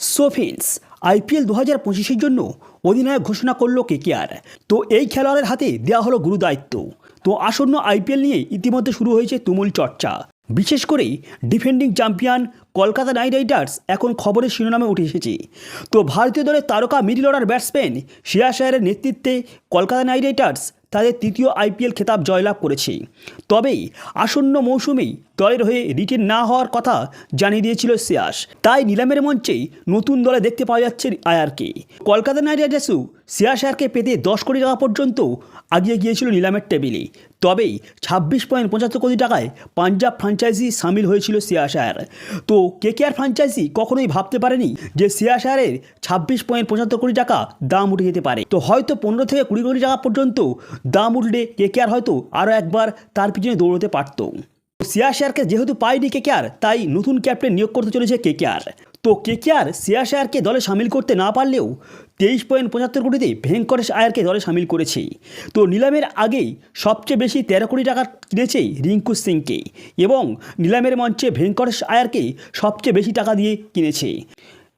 সোফিন্স IPL দু হাজার পঁচিশের জন্য অধিনায়ক ঘোষণা করল কেকেআর। তো এই খেলোয়াড়ের হাতে দেওয়া হলো গুরু দায়িত্ব তো আসন্ন আইপিএল নিয়ে ইতিমধ্যে শুরু হয়েছে তুমুল চর্চা। বিশেষ করে defending champion Kolkata Knight Riders এখন খবরের শিরোনামে উঠে এসেছে। তো ভারতীয় দলের তারকা মিডল অর্ডার ব্যাটসম্যান শ্রেয়া শায়ারের নেতৃত্বে কলকাতা নাইট রাইডার্স তাদের তৃতীয় আইপিএল খেতাব জয়লাভ করেছে। তবে আসন্ন মৌসুমেই দলের হয়ে রিটেন না হওয়ার কথা জানিয়ে দিয়েছিল শ্রেয়াস। তাই নিলামের মঞ্চেই নতুন দলে দেখতে পাওয়া যাচ্ছে আয়ারকে। কলকাতা নাইট রাইডার্সও শ্রেয়াস আয়ারকে পেতে দশ কোটি টাকা পর্যন্ত আগিয়ে গিয়েছিল নিলামের টেবিলে। তবেই ছাব্বিশ পয়েন্ট পঁচাত্তর কোটি টাকায় পাঞ্জাব ফ্রাঞ্চাইজি সামিল হয়েছিল আয়ার তো কেকেআর ফ্রাঞ্চাইজি কখনোই ভাবতে পারেনি যে শ্রেয়াস আয়ারের ছাব্বিশ পয়েন্ট পঁচাত্তর কোটি টাকা দাম উঠে যেতে পারে। তো হয়তো পনেরো থেকে কুড়ি কোটি টাকা পর্যন্ত দাম উঠলে কে কে আর হয়তো আরও একবার তার পিছনে দৌড়তে পারত। শ্রেয়াস আয়ারকে যেহেতু পায়নি আর তাই নতুন ক্যাপ্টেন নিয়োগ করতে চলেছে কেকেআর। তো কেকেআর শ্রেয়াস আয়ারকে দলে সামিল করতে না পারলেও তেইশ পয়েন্ট পঁচাত্তর কোটিতে ভেঙ্কটেশ আয়ারকে দলে সামিল করেছে। তো নিলামের আগেই সবচেয়ে বেশি তেরো কোটি টাকা কিনেছে রিঙ্কু সিংকে এবং নিলামের মঞ্চে ভেঙ্কটেশ আয়ারকে সবচেয়ে বেশি টাকা দিয়ে কিনেছে।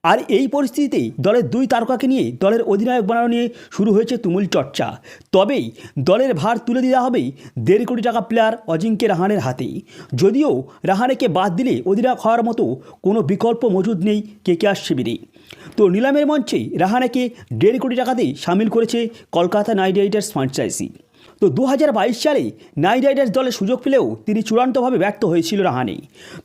আর এই পরিস্থিতিতে দলের দুই তারকাকে নিয়ে দলের অধিনায়ক বানানো নিয়ে শুরু হয়েছে তুমুল চর্চা। তবেই দলের ভার তুলে দেওয়া হবে দেড় কোটি টাকা প্লেয়ার অজিঙ্ক্য রাহানের হাতে যদিও রাহানেকে বাদ দিলে অধিনায়ক হওয়ার মতো কোনো বিকল্প মজুদ নেই কেকেআর শিবিরে। তো নিলামের মঞ্চে রাহানেকে দেড় কোটি টাকাতে সামিল করেছে কলকাতা নাইট রাইডার্স ফ্রাঞ্চাইজি তো দু হাজার বাইশ সালে নাইট রাইডার্স দলে সুযোগ পেলেও তিনি চূড়ান্তভাবে ব্যর্থ হয়েছিল রাহানে।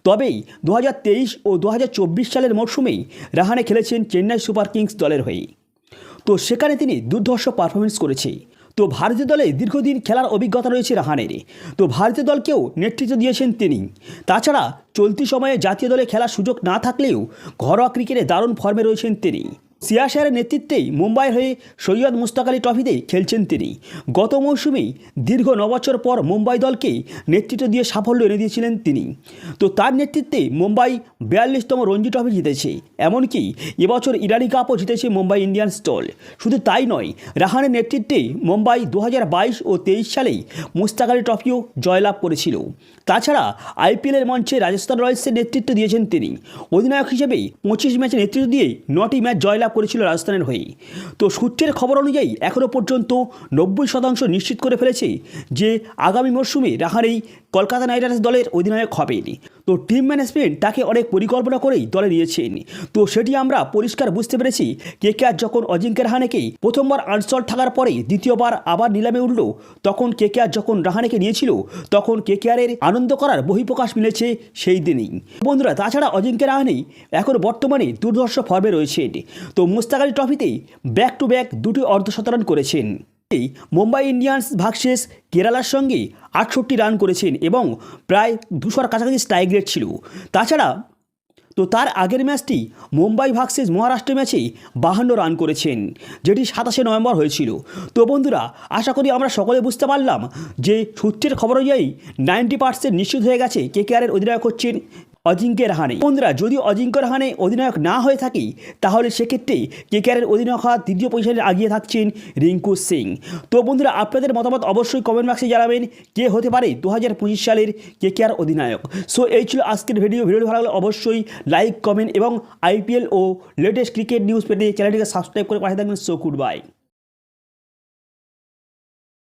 তবেই দু হাজার তেইশ ও দু হাজার চব্বিশ সালের মরশুমেই রাহানে খেলেছেন চেন্নাই সুপার কিংস দলের হয়ে। তো সেখানে তিনি দুর্ধর্ষ পারফরমেন্স করেছে। তো ভারতীয় দলে দীর্ঘদিন খেলার অভিজ্ঞতা রয়েছে রাহানের। তো ভারতীয় দলকেও নেতৃত্ব দিয়েছেন তিনি। তাছাড়া চলতি সময়ে জাতীয় দলে খেলার সুযোগ না থাকলেও ঘরোয়া ক্রিকেটে দারুণ ফর্মে রয়েছেন তিনি। সিয়াশারের নেতৃত্বেই মুম্বাইয়ের হয়ে সৈয়দ মুস্তাক আলী ট্রফিতে খেলছেন তিনি। গত মৌসুমেই দীর্ঘ নবছর পর মুম্বাই দলকে নেতৃত্ব দিয়ে সাফল্য এনে দিয়েছিলেন তিনি। তো তার নেতৃত্বে মুম্বাই বিয়াল্লিশতম রঞ্জি ট্রফি জিতেছে। এমনকি এবছর ইরানি কাপও জিতেছে মুম্বাই ইন্ডিয়ান্স দল। শুধু তাই নয়, রাহানের নেতৃত্বে মুম্বাই দু হাজার বাইশ ও তেইশ সালেই মুস্তাক আলী ট্রফিও জয়লাভ করেছিল। তাছাড়া আইপিএলের মঞ্চে রাজস্থান রয়্যালসের নেতৃত্ব দিয়েছেন তিনি। অধিনায়ক হিসেবে পঁচিশ ম্যাচে নেতৃত্ব দিয়ে নটি ম্যাচ জয়লাভ করেছিল রাজস্থানের হয়ে তো সূত্রের খবর অনুযায়ী এখনও পর্যন্ত নব্বই শতাংশ নিশ্চিত করে ফেলেছে যে আগামী মরশুমে রাহানেই কলকাতা নাইট রাইডার্স দলের অধিনায়ক হবেন তো টিম ম্যানেজমেন্ট তাকে অনেক পরিকল্পনা করেই দলে নিয়েছেন। তো সেটি আমরা পরিষ্কার বুঝতে পেরেছি কে কে আর যখন অজিঙ্ক্য রাহানেকেই প্রথমবার আনসল থাকার পরে দ্বিতীয়বার আবার নিলামে উঠল, তখন কে কে আর যখন রাহানেকে নিয়েছিল, তখন কে কে আরের আনন্দ করার বহিঃপ্রকাশ মিলেছে সেই দিনেই। বন্ধুরা, তাছাড়া অজিঙ্ক্য রাহানেই এখন বর্তমানে দুর্ধর্ষ ফর্মে রয়েছেন। তো মুস্তাক আলী ট্রফিতে ব্যাক টু ব্যাক দুটি অর্ধশতরান করেছেন। এই মুম্বাই ইন্ডিয়ান্স ভার্সেস কেরালার সঙ্গে আটষট্টি রান করেছেন এবং প্রায় দুশোর কাছাকাছি স্ট্রাইক রেট ছিল। তাছাড়া তো তার আগের ম্যাচটি মুম্বাই ভার্সেস মহারাষ্ট্র ম্যাচেই বাহান্ন রান করেছেন, যেটি সাতাশে নভেম্বর হয়েছিল। তো বন্ধুরা, আশা করি আমরা সকলে বুঝতে পারলাম যে সূত্রের খবর অনুযায়ী নাইনটি পার্সেন্ট নিশ্চিত হয়ে গেছে কে কে আরের অধিনায়ক হচ্ছেন অজিঙ্ক্য রাহানে বন্ধুরা যদি অজিঙ্ক্য রাহানে অধিনায়ক না হয়ে থাকে, তাহলে সেক্ষেত্রে কেকেআরের অধিনায়ক হওয়ার তৃতীয় পজিশনে আগিয়ে থাকছেন রিঙ্কু সিং। তো বন্ধুরা, আপনাদের মতামত অবশ্যই কমেন্ট বক্সে জানাবেন, কে হতে পারে দু হাজার পঁচিশ সালের কেকেআর অধিনায়ক। সো এই ছিল আজকের ভিডিও ভিডিওটি ভালো লাগলে অবশ্যই লাইক কমেন্ট এবং আইপিএল ও লেটেস্ট ক্রিকেট নিউজ পেতে চ্যানেলটিকে সাবস্ক্রাইব করে পাঠিয়ে থাকবেন। So good bye